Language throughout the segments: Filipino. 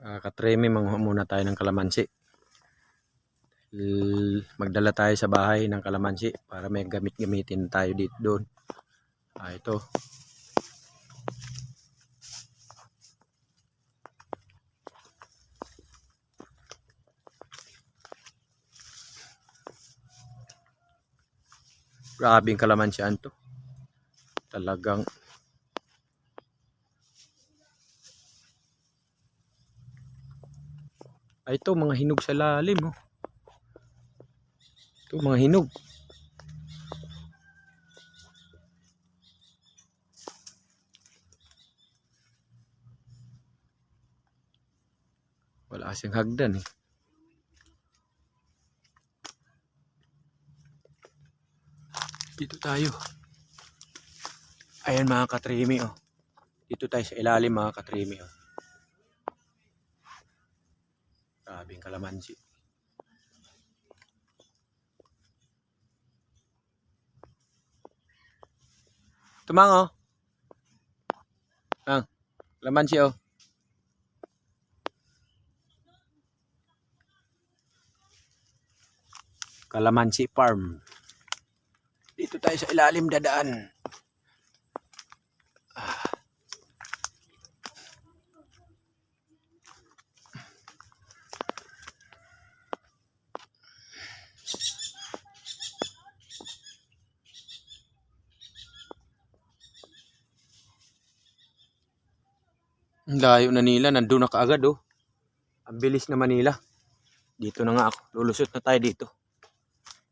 uh, katreme manguha muna tayo ng kalamansi. Magdala tayo sa bahay ng kalamansi para may gamit-gamitin tayo dito doon. Ah, ito. Grabing kalamansian to. Talagang Ay, ito, mga hinog sa lalim, oh. Ito, mga hinog. Wala kasing hagdan, eh. Dito tayo. Ayan mga katrimi, oh. Dito tayo sa ilalim mga katrimi, oh. Grabing kalamansi. Tumang oh. Ang, kalamansi oh. Kalamansi Farm. Dito tayo sa ilalim dadaan. Layo na nila, nandun na kaagad oh. Ang bilis na Manila. Dito na nga ako. Lulusot na tayo dito.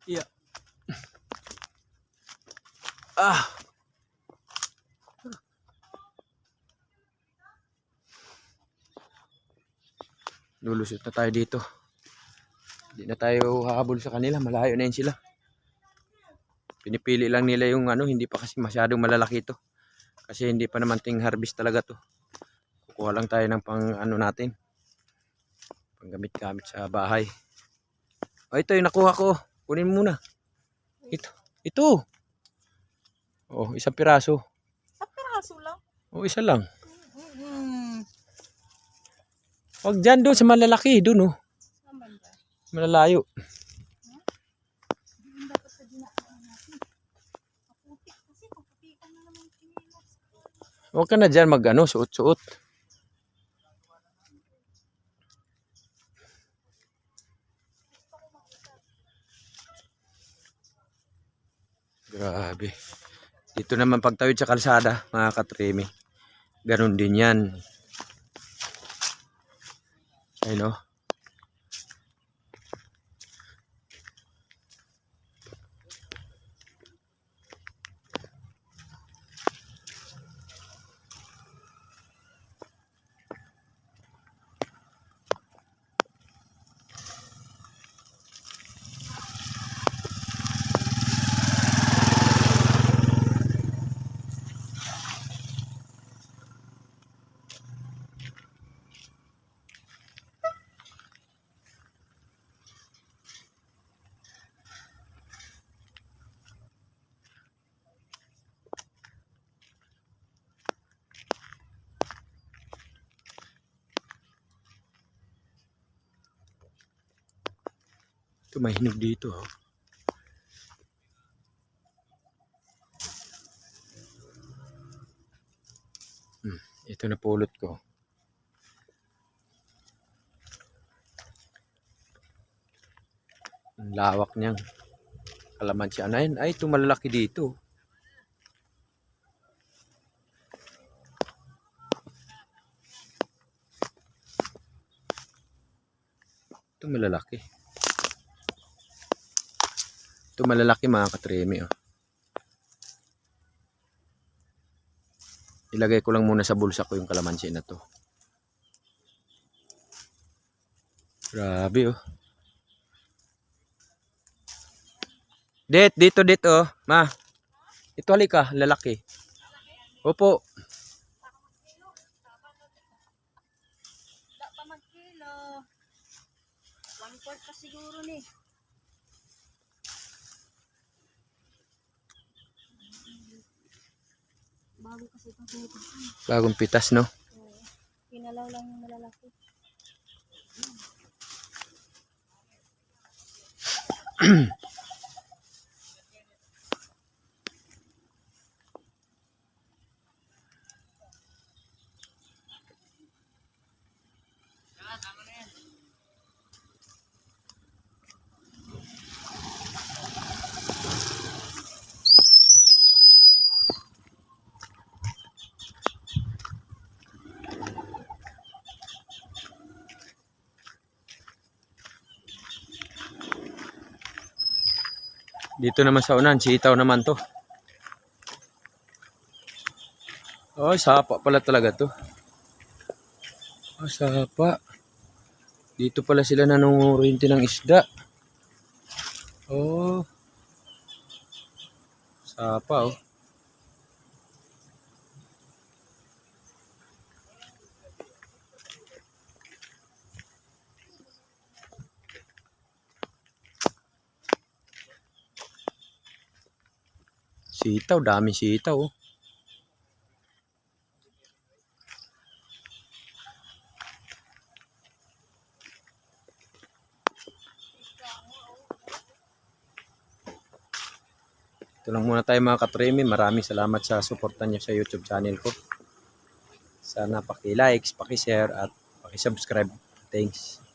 Yeah. Ah. Lulusot na tayo dito. Hindi na tayo hahabol sa kanila. Malayo na yun sila. Pinipili lang nila yung ano, hindi pa kasi masyadong malalaki ito. Kasi hindi pa naman ting harvest talaga to. Kukuha lang tayo ng pang ano natin. Panggamit-gamit sa bahay. O ito yung nakuha ko. Kunin muna. Ito. Ito. Oh, isang piraso. Sa piraso lang. Oh, isa lang. Mm-hmm. Huwag dyan doon sa malalaki. Doon oh. Malalayo. Huwag ka na dyan mag ano, suot-suot. Grabe. Dito naman pagtawid sa kalsada, mga katrimi. Ganon din yan. Ayun oh. Ito may hinog dito oh. Hmm, ito na pulot ko. Ang lawak niyang kalamansi. Ano yun? Ay, ito malalaki dito. Ito malalaki. Ito malalaki mga katremi. Oh. Ilagay ko lang muna sa bulsa ko yung kalamansi na to. Grabe oh. Det, dito dito oh. Ma. Ito halika, lalaki. Opo. One quart pa siguro ni. Bago kasi itong pinitas. Bagong pitas no. Pinalaw lang yung malalaki. Dito naman sa unan, sitaw naman to. Oh, sapa pala talaga to. Oh, sapa. Dito pala sila nanungurinti ng isda. Oh. Sapa oh. Sitaw, dami sitaw oh. Ito lang muna tayo mga katremi. Maraming salamat sa suporta niyo sa YouTube channel ko. Sana paki-likes, paki-share at paki-subscribe. Thanks.